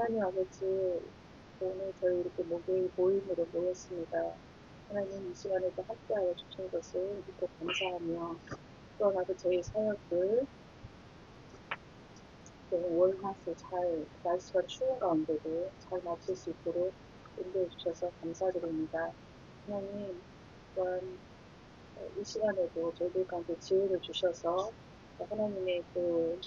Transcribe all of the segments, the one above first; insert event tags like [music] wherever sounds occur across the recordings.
하나님 아버지, 오늘 저희 이렇게 목요일 모임으로 모였습니다. 하나님 이 시간에도 함께하여 주신 것을 믿고 감사하며 아버지 저희 사역을 월화수 잘 날씨가 추운 가운데도 잘 마칠 수 있도록 인도해 주셔서 감사드립니다. 하나님 또한 이 시간에도 저희들 가운데 지혜를 주셔서 하나님의 그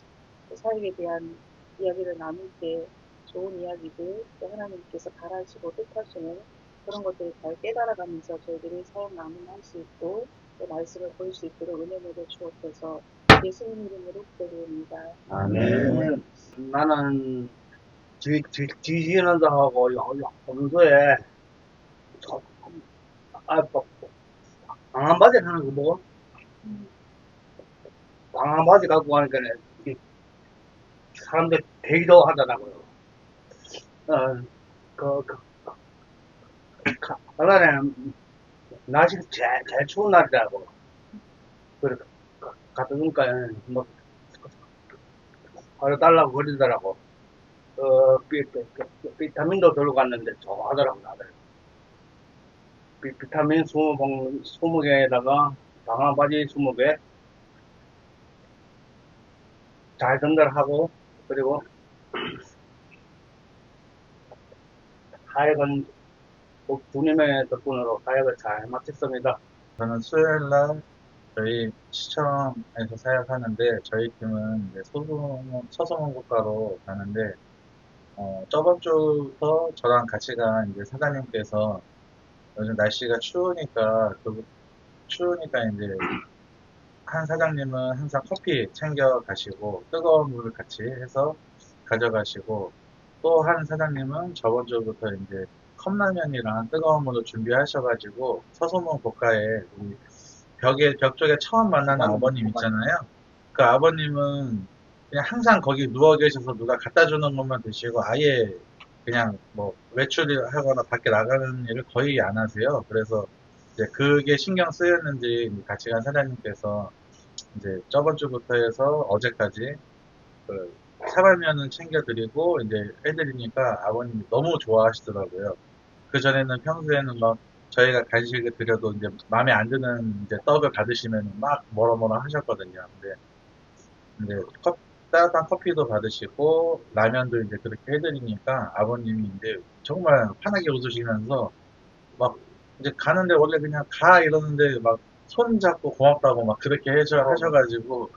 사역에 대한 이야기를 나눌 때 좋은 이야기들 또 하나님께서 바라시고 뜻하시는 그런 것들을 잘 깨달아가면서 저희들이 사역 나눔할 수 있고 또 말씀을 볼 수 있도록 은혜 내려 주옵소서 예수님 이름으로 기도드립니다. 아멘. 나는 지, 지, 지지난다 하고 평소에 저- 아, 뭐, 방한 바지 하는 거 뭐? 방한 바지 갖고 가니까 이 사람들 대기도 하더라고요. 어, 그, 그, 그, 그날에는 날씨가 제일, 제일 추운 날이라고. 그래, 갔다 오니까, 뭐, 바로 달라고 그러더라고. 어, 비, 비, 비, 비타민도 들고 갔는데 좋아하더라고, 다들. 비, 비타민 20, 20개에다가 방한 바지 20개 잘 전달하고, 그리고 두- 주님의 덕분으로 사역을 잘 마쳤습니다. 저는 수요일 날 저희 시청에서 사역하는데 저희 팀은 이제 소송, 서성원 국가로 가는데 어, 저번 주부터 저랑 같이 간 이제 사장님께서 요즘 날씨가 추우니까 그 추우니까 이제 한 사장님은 항상 커피 챙겨 가시고 뜨거운 물을 같이 해서 가져가시고 또 한 사장님은 저번 주부터 이제 컵라면이랑 뜨거운 물을 준비하셔가지고 서소문 고가에 우리 벽에 벽 쪽에 처음 만나는 아버님 있잖아요. 그 아버님은 그냥 항상 거기 누워 계셔서 누가 갖다 주는 것만 드시고 아예 그냥 뭐 외출하거나 밖에 나가는 일을 거의 안 하세요. 그래서 이제 그게 신경 쓰였는지 같이 간 사장님께서 이제 저번 주부터 해서 어제까지 그 사발면은 챙겨드리고 이제 해드리니까 아버님이 너무 좋아하시더라고요. 그 전에는 평소에는 막 저희가 간식을 드려도 이제 마음에 안 드는 이제 떡을 받으시면 막 뭐라 뭐라 하셨거든요. 근데 이제 컵- 따뜻한 커피도 받으시고 라면도 이제 그렇게 해드리니까 아버님이 이제 정말 환하게 웃으시면서 막 이제 가는데 원래 그냥 가 이러는데 막 손 잡고 고맙다고 막 그렇게 해서 하셔가지고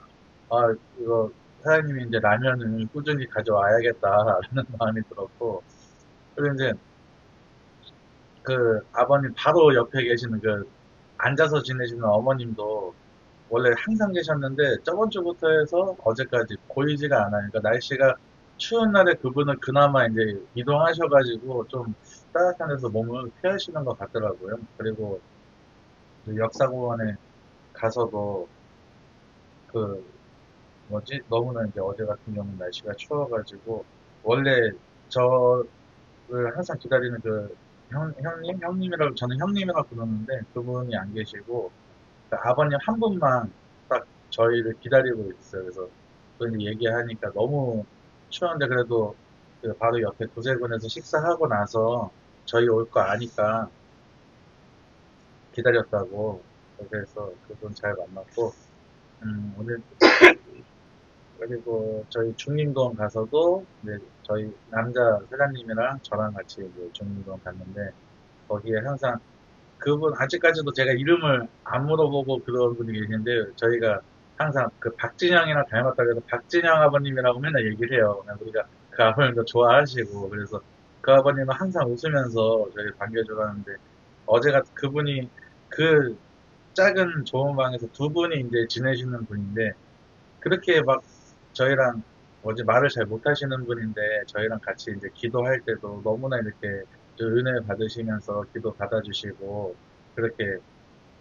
아 이거 사장님이 이제 라면을 꾸준히 가져와야겠다라는 [laughs] 마음이 들었고 그리고 이제 그 아버님 바로 옆에 계시는 그 앉아서 지내시는 어머님도 원래 항상 계셨는데 저번 주부터 해서 어제까지 보이지가 않아요. 그러니까 날씨가 추운 날에 그분은 그나마 이제 이동하셔가지고 좀 따뜻한 데서 몸을 피하시는 것 같더라고요. 그리고 그 역사공원에 가서도 그 뭐지 너무나 이제 어제 같은 경우는 날씨가 추워가지고 원래 저를 항상 기다리는 그 형, 형님 형님이라고 저는 형님이라고 부르는데 그분이 안 계시고 그 아버님 한 분만 딱 저희를 기다리고 있어요. 그래서 또 이제 얘기하니까 너무 추운데 그래도 그 바로 옆에 도세군에서 식사하고 나서 저희 올 거 아니까 기다렸다고 그래서 그분 잘 만났고 음, 오늘 그리고 저희 중림동 가서도 이제 저희 남자 사장님이랑 저랑 같이 이제 중림동 갔는데 거기에 항상 그분 아직까지도 제가 이름을 안 물어보고 그런 분이 계시는데 저희가 항상 그 박진영이랑 닮았다고 해서 박진영 아버님이라고 맨날 얘기를 해요. 우리가 그 아버님도 좋아하시고 그래서 그 아버님은 항상 웃으면서 저희 반겨주고 하는데 어제가 그분이 그 작은 좋은 방에서 두 분이 이제 지내시는 분인데 그렇게 막 저희랑 뭐지 말을 잘 못하시는 분인데 저희랑 같이 이제 기도할 때도 너무나 이렇게 좀 은혜 받으시면서 기도 받아주시고 그렇게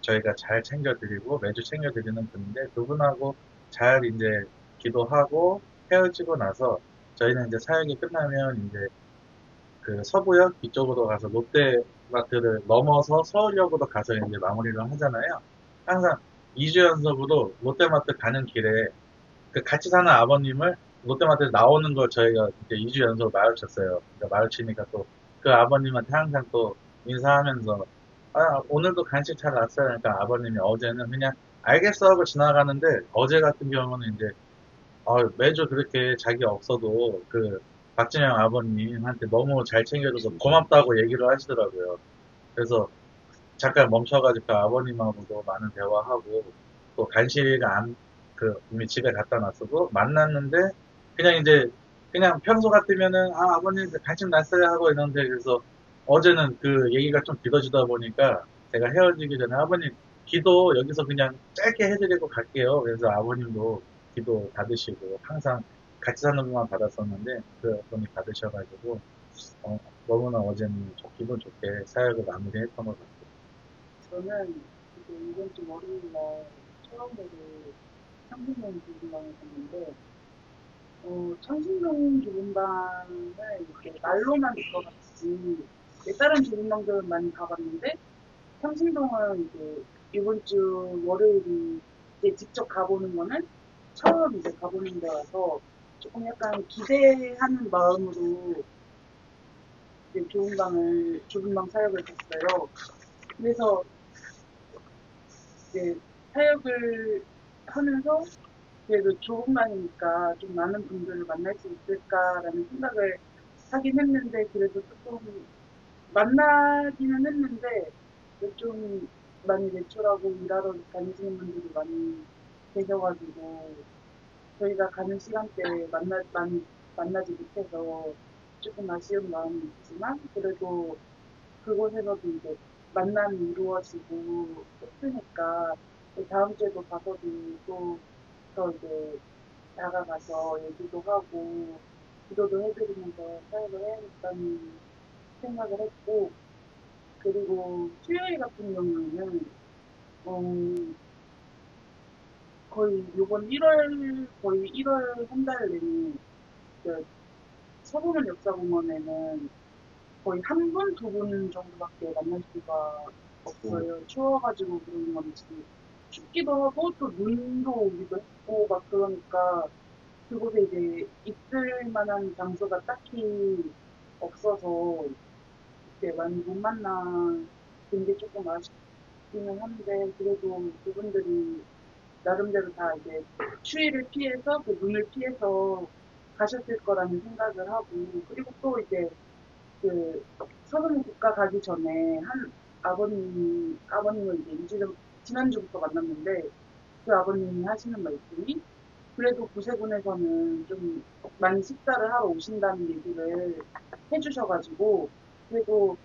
저희가 잘 챙겨드리고 매주 챙겨드리는 분인데 그분하고 잘 이제 기도하고 헤어지고 나서 저희는 이제 사역이 끝나면 이제 그 서부역 이쪽으로 가서 롯데마트를 넘어서 서울역으로 가서 이제 마무리를 하잖아요. 항상 2주 연속으로 롯데마트 가는 길에 그 같이 사는 아버님을 롯데마트에 나오는 걸 저희가 이제 2주 연속 마주쳤어요. 그러니까 마주치니까 또 그 아버님한테 항상 또 인사하면서 아, 오늘도 간식 잘 났어요. 그러니까 아버님이 어제는 그냥 알겠어 하고 지나가는데 어제 같은 경우는 이제 아, 매주 그렇게 자기 없어도 그 박진영 아버님한테 너무 잘 챙겨줘서 고맙다고 얘기를 하시더라고요. 그래서 잠깐 멈춰가지고 그 아버님하고도 많은 대화하고 또 간식을 안, 그 이미 집에 갖다 놨어도 만났는데 그냥 이제 그냥 평소 같으면은 아 아버님 간식 났어요 하고 이러는데 그래서 어제는 그 얘기가 좀 길어지다 보니까 제가 헤어지기 전에 아버님 기도 여기서 그냥 짧게 해드리고 갈게요. 그래서 아버님도 기도 받으시고 항상 같이 사는 분만 받았었는데 그 분이 받으셔가지고 어, 너무나 어제는 저 기분 좋게 사역을 마무리했던 것 같아요. 저는 이제 이번 주 월요일날 처음으로 청신동 기분방에 갔는데, 어, 청신동 기분방을 이렇게 말로만 들어봤지, 다른 기분방들은 많이 가봤는데, 청신동은 이제 이번 주 월요일이 이제 직접 가보는 거는 처음 이제 가보는 데라서 조금 약간 기대하는 마음으로 이제 좋은 방을, 좁은 방 사역을 갔어요. 그래서 이제 사역을 하면서 그래도 좁은 방이니까 좀 많은 분들을 만날 수 있을까라는 생각을 하긴 했는데 그래도 조금 만나기는 했는데 좀 많이 외출하고 일하러 다니시는 분들이 많이 계셔가지고 저희가 가는 시간대에 만나, 많이 만나지 못해서 조금 아쉬운 마음이 있지만 그래도 그곳에서도 이제 만남이 이루어지고 했으니까 또 다음 주에도 가서도 또더 이제 다가가서 얘기도 하고 기도도 해드리면서 사역을 해야겠다는 생각을 했고 그리고 수요일 같은 경우에는 어, 거의 요번 1월 거의 1월 한 달 내내 그 서부문 역사공원에는 거의 한 분, 두 분 정도밖에 만날 수가 없어요. 추워가지고 그런 건지. 춥기도 하고, 또 눈도 오기도 했고, 막 그러니까, 그곳에 이제 있을 만한 장소가 딱히 없어서, 이렇게 많이 못 만난 게 조금 아쉽기는 한데, 그래도 그분들이 나름대로 다 이제 추위를 피해서, 그 눈을 피해서 가셨을 거라는 생각을 하고, 그리고 또 이제 그 서른 국가 가기 전에 한 아버님 아버님을 이제 이주 전 지난주부터 만났는데 그 아버님이 하시는 말씀이 그래도 구세군에서는 좀 많이 식사를 하러 오신다는 얘기를 해주셔가지고 그래도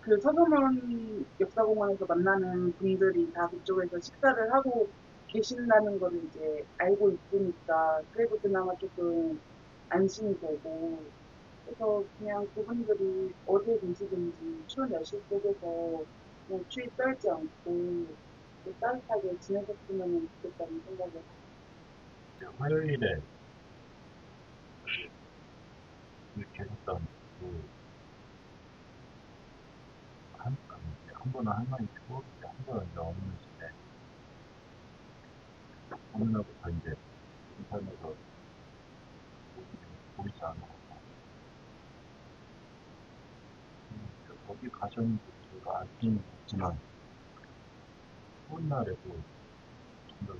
그 서서문 역사공원에서 만나는 분들이 다 그쪽에서 식사를 하고 계신다는 거를 이제 알고 있으니까 그래도 그나마 조금 안심이 되고 그래서 그냥 그분들이 어디에 계시든지 추운 날씨 속에서 그냥 추위 떨지 않고 또 따뜻하게 지내셨으면 좋겠다는 생각을 이제 화요일에 이렇게 했던 그, 한, 한 번은 할머니시고, 이제 한 번은 이제 어머니신데, 어머니부터 이제 인터넷에서 보이지 않고, 음, 거기 제가 알기는 없지만, 추운 날에도 점점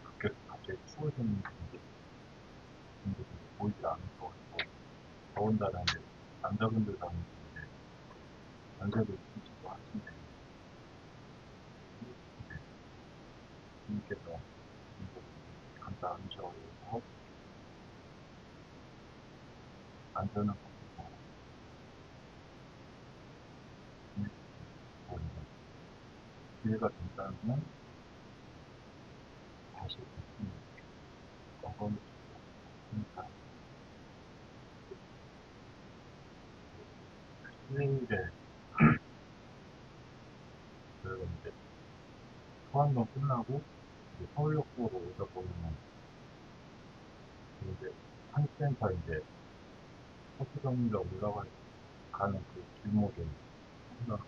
그렇게 갑자기 추워지는 분들, 분들이 보이지 않을 것 같고, 더군다나 이제 남자분들 가면 이제 연세도 있으시고 하신데, 이제 주님께서 감사 안으셔가지고, 안전한 곳에서 보이는 기회가 된다면 다시 건강을 하니까 수요일에 저희가 이제 [clears throat] 소환동 끝나고 이제 서울역으로 오다 보면은 이제 한센터 이제 서수정리가 올라가 가는 그 길목에 항상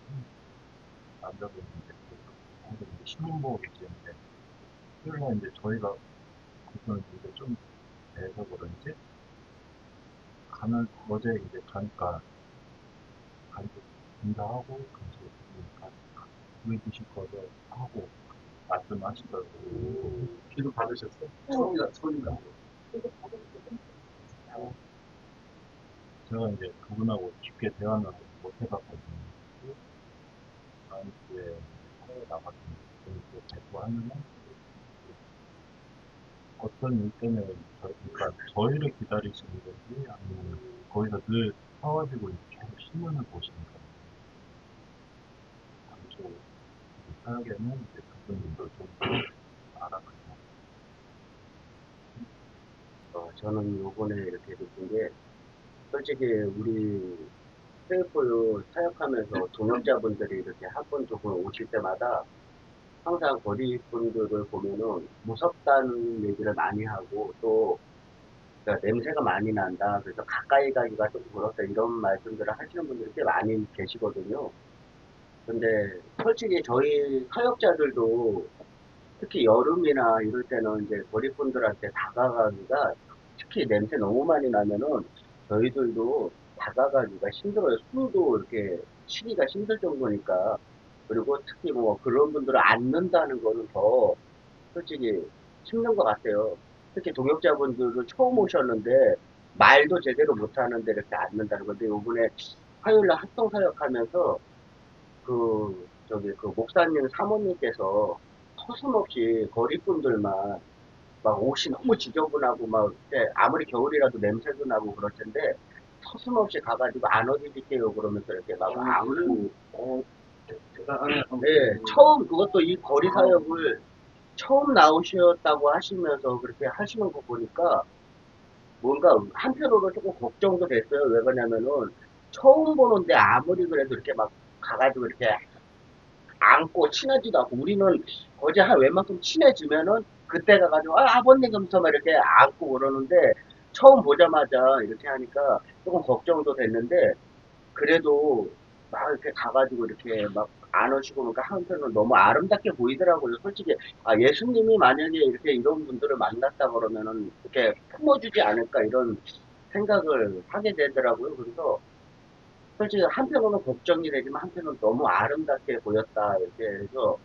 이제 신문보호 계시는데 수요일날 이제 저희가 그분은 이제 좀 돼서 그런지 간을 어제 이제 가니까 간도 인사하고 그래서 보니까 왜 드실 거죠 하고 말씀하시더라고요. 기도 받으셨어요? 처음이다, 처음이다. 제가 이제 그분하고 깊게 대화는 못 해봤거든요. 다음 주 에 해외 나갔는데 또 발표하면은 어떤 일 때문에 저- 그러니까 저희를 기다리시는 건지 아니면 거기서 늘 싸워지고 이렇게 신문을 보시는 건지 당초 사역에는 이제 그분들도 좀 알아봐요. 어, 저는 요번에 이렇게 느낀 게, 솔직히 우리 세이프유 사역하면서 동역자분들이 이렇게 한 분, 두 분 오실 때마다 항상 거리 분들을 보면은 무섭다는 얘기를 많이 하고 또 그러니까 냄새가 많이 난다. 그래서 가까이 가기가 좀 그렇다. 이런 말씀들을 하시는 분들이 꽤 많이 계시거든요. 근데 솔직히 저희 사역자들도 특히 여름이나 이럴 때는 이제 거리 분들한테 다가가기가 특히 냄새 너무 많이 나면은 저희들도 다가가기가 힘들어요. 숨도 이렇게 쉬기가 힘들 정도니까. 그리고 특히 뭐 그런 분들을 앉는다는 거는 더 솔직히 힘든 것 같아요. 특히 동역자분들은 처음 오셨는데 말도 제대로 못하는데 이렇게 앉는다는 건데 요번에 화요일날 합동사역 하면서 그 저기 그 목사님 사모님께서 서슴없이 거리분들만 막 옷이 너무 지저분하고 막 아무리 겨울이라도 냄새도 나고 그럴 텐데 서슴없이 가가지고 안아드릴게요 그러면서 이렇게 막 안고 어, 대단하네요. 네, 처음 그것도 이 거리 사역을 처음 나오셨다고 하시면서 그렇게 하시는 거 보니까 뭔가 한편으로 조금 걱정도 됐어요. 왜 그러냐면은 처음 보는데 아무리 그래도 이렇게 막 가가지고 이렇게 안고 친하지도 않고 우리는 거제 한 웬만큼 친해지면은 그때 가가지고 아, 아버님 그러면서 막 이렇게 안고 그러는데 처음 보자마자 이렇게 하니까 조금 걱정도 됐는데 그래도 막 이렇게 가가지고 이렇게 막 안으시고 그러니까 한편은 너무 아름답게 보이더라고요. 솔직히 아 예수님이 만약에 이렇게 이런 분들을 만났다 그러면은 이렇게 품어주지 않을까 이런 생각을 하게 되더라고요. 그래서 솔직히 한편으로는 걱정이 되지만 한편으로는 너무 아름답게 보였다 이렇게 해서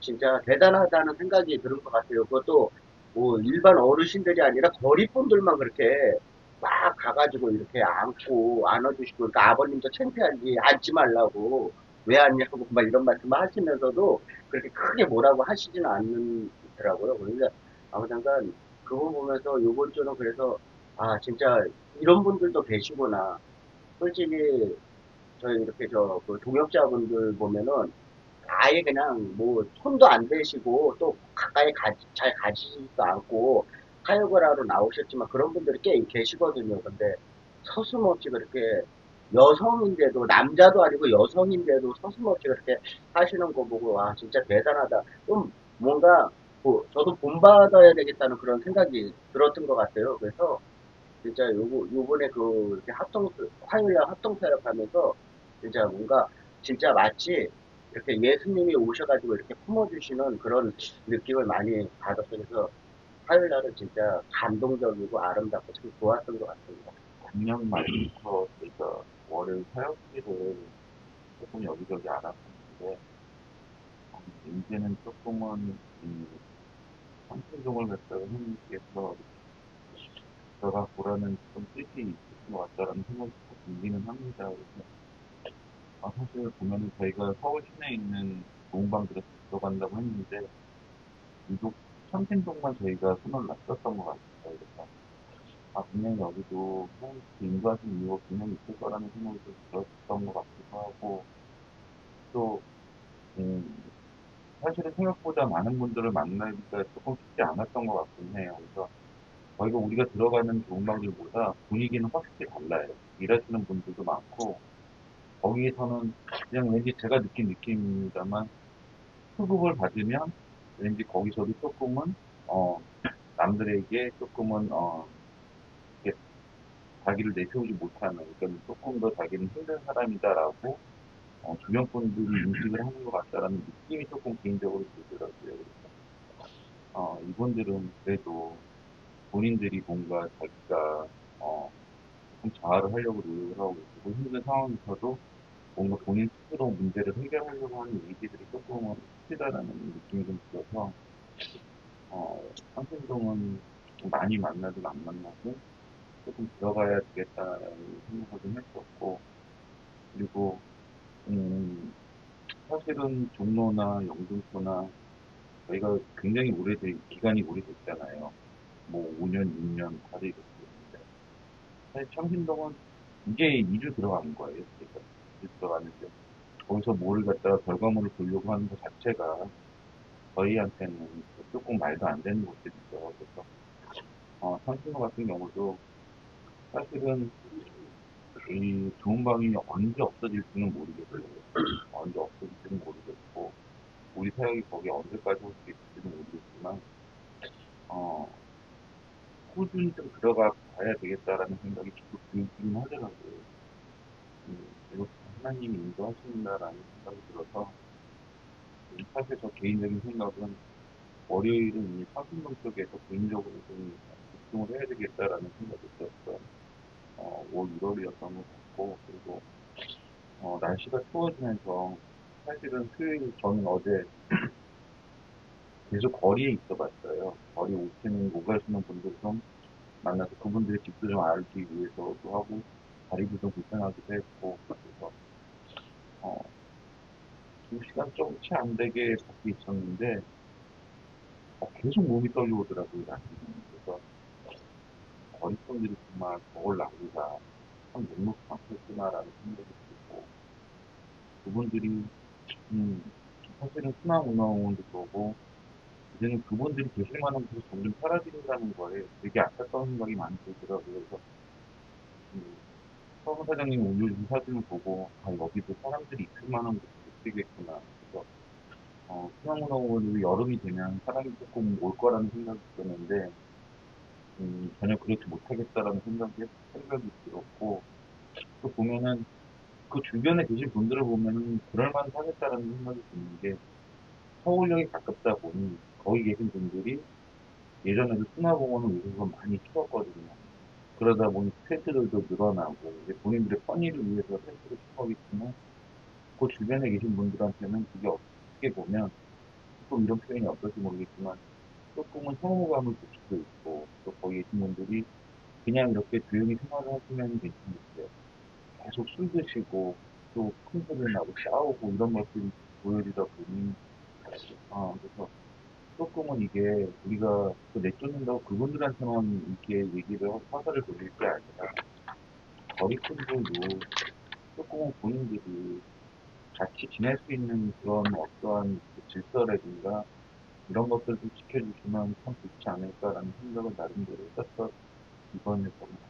진짜 대단하다는 생각이 드는 것 같아요. 그것도 뭐 일반 어르신들이 아니라 거리 분들만 그렇게 막 가가지고 이렇게 안고 안아주시고 그러니까 아버님도 창피한지 앉지 말라고 왜 앉냐고 막 이런 말씀 하시면서도 그렇게 크게 뭐라고 하시지는 않더라고요. 그러니까 아무튼 그거 보면서 요번 주는 그래서 아 진짜 이런 분들도 계시구나. 솔직히 저희 이렇게 저 그 동역자분들 보면은 아예 그냥 뭐 손도 안 대시고 또 가까이 가, 잘 가지지도 않고 사역을 하러 나오셨지만 그런 분들이 꽤 계시거든요. 근데 서슴없이 그렇게 여성인데도 남자도 아니고 여성인데도 서슴없이 그렇게 하시는 거 보고 와 진짜 대단하다. 좀 뭔가 뭐 저도 본받아야 되겠다는 그런 생각이 들었던 것 같아요. 그래서 진짜 요거 요번에 그 합동 화요일날 합동 사역하면서 진짜 뭔가 진짜 마치 이렇게 예수님이 오셔가지고 이렇게 품어주시는 그런 느낌을 많이 받았어요. 그래서 화요일날은 진짜 감동적이고 아름답고 참 좋았던 것 같습니다. 작년 말부터 저희가 월요일 사역기를 조금 여기저기 알아봤는데 어, 이제는 조금은 이 성신종을 갖다가 형님께서 들어가 보라는 좀 뜻이 있을 것 같다라는 생각이 좀 들기는 합니다. 그래서 아, 사실 보면은 저희가 서울 시내에 있는 농방들에 들어간다고 했는데 유독 천신동만 저희가 손을 놨었던 것 같아요. 그래서 아, 분명히 여기도 뭐, 인도하신 이유가 분명히 있을 거라는 생각이 좀 들었던 것 같기도 하고, 또, 음, 사실은 생각보다 많은 분들을 만나기가 조금 쉽지 않았던 것 같긴 해요. 그래서 저희가 우리가 들어가는 좋은 방들보다 분위기는 확실히 달라요. 일하시는 분들도 많고, 거기에서는 그냥 왠지 제가 느낀 느낌입니다만, 수급을 받으면 왠지 거기서도 조금은, 어, 남들에게 조금은, 어, 자기를 내세우지 못하는, 그러니까 조금 더 자기는 힘든 사람이다라고, 어, 주변 분들이 인식을 하는 것 같다라는 느낌이 조금 개인적으로 들더라고요. 그래서, 어, 이분들은 그래도 본인들이 뭔가 자기가 어, 좀 자아를 하려고 노력을 하고 있고 힘든 상황에서도 뭔가 본인 스스로 문제를 해결하려고 하는 의지들이 조금은 크다라는 느낌이 좀 들어서 어, 좀 많이 만나든 안 만나든 조금 들어가야 되겠다라는 생각을 좀 했었고 그리고 음, 사실은 종로나 영등포나 저희가 굉장히 오래돼 기간이 오래됐잖아요. 뭐 5년, 6년 다들 이렇게 됐는데 사실 청신동은 이제 2주 들어간 거예요. 2주 들어갔는데 거기서 뭐를 갖다가 결과물을 보려고 하는 것 자체가 저희한테는 조금 말도 안 되는 것들이죠. 그래서 어, 청신동 같은 경우도 사실은 이 좋은 방이 언제 없어질지는 모르겠어요. 언제 없어질지는 모르겠고 우리 사역이 거기 언제까지 올 수 있을지는 모르겠지만 어, 꾸준히 좀 들어가 봐야 되겠다라는 생각이 계속 들긴 하더라고요. 음, 이것도 하나님이 인도하신다라는 생각이 들어서 음, 사실 저 개인적인 생각은 월요일은 이 상승동 쪽에서 개인적으로 좀 집중을 해야 되겠다라는 생각이 들었어요. 어, 5, 6월이었던 것 같고 그리고 어, 날씨가 추워지면서 사실은 수요일 저는 어제 [clears throat] 계속 거리에 있어 봤어요. 거리 오시는, 못 가시는 분들 좀 만나서 그분들의 집도 좀 알기 위해서도 하고, 다리도 좀 불편하기도 했고, 그래서, 어, 두 시간 좀 채 안 되게 밖에 있었는데, 어, 계속 몸이 떨려오더라고요. 그래서, 거리분들이 정말 저걸 나보다 참 넉넉히 많겠구나라는 생각이 들고, 그분들이, 음, 사실은 순환운동원도 그러고, 이제는 그분들이 계실 만한 곳이 점점 사라진다는 거에 되게 안타까운 생각이 많이 들더라고요. 그래서, 음, 서울 사장님 올려준 사진을 보고, 아, 여기도 사람들이 있을 만한 곳이 못 되겠구나. 그래서, 어, 순환운동원도 여름이 되면 사람이 조금 올 거라는 생각이 들었는데, 음, 전혀 그렇지 못하겠다라는 생각이, 생각이 들었고, 또 보면은, 그 주변에 계신 분들을 보면은, 그럴만 하겠다라는 생각이 드는 게, 서울역에 가깝다 보니, 거기 계신 분들이 예전에도 순화공원을 오셔서 많이 키웠거든요. 그러다 보니 텐트들도 늘어나고, 이제 본인들의 편의를 위해서 텐트를 키우겠지만, 그 주변에 계신 분들한테는 그게 어떻게 보면, 조금 이런 표현이 어떨지 모르겠지만, 조금은 혐오감을 줄 수도 있고, 또 거기 계신 분들이 그냥 이렇게 조용히 생활을 하시면 괜찮은데, 계속 술 드시고, 또 큰 소리 나고 싸우고 이런 것들이 보여지다 보니, 아, 그래서 조금은 이게 우리가 그 내쫓는다고 그분들한테만 이렇게 얘기를 하고 화살을 돌릴 게 아니라, 거리꾼들도 조금은 본인들이 같이 지낼 수 있는 그런 어떠한 그 질서라든가 이런 것들도 지켜주시면 참 좋지 않을까라는 생각을 나름대로 했었던 이번에 저는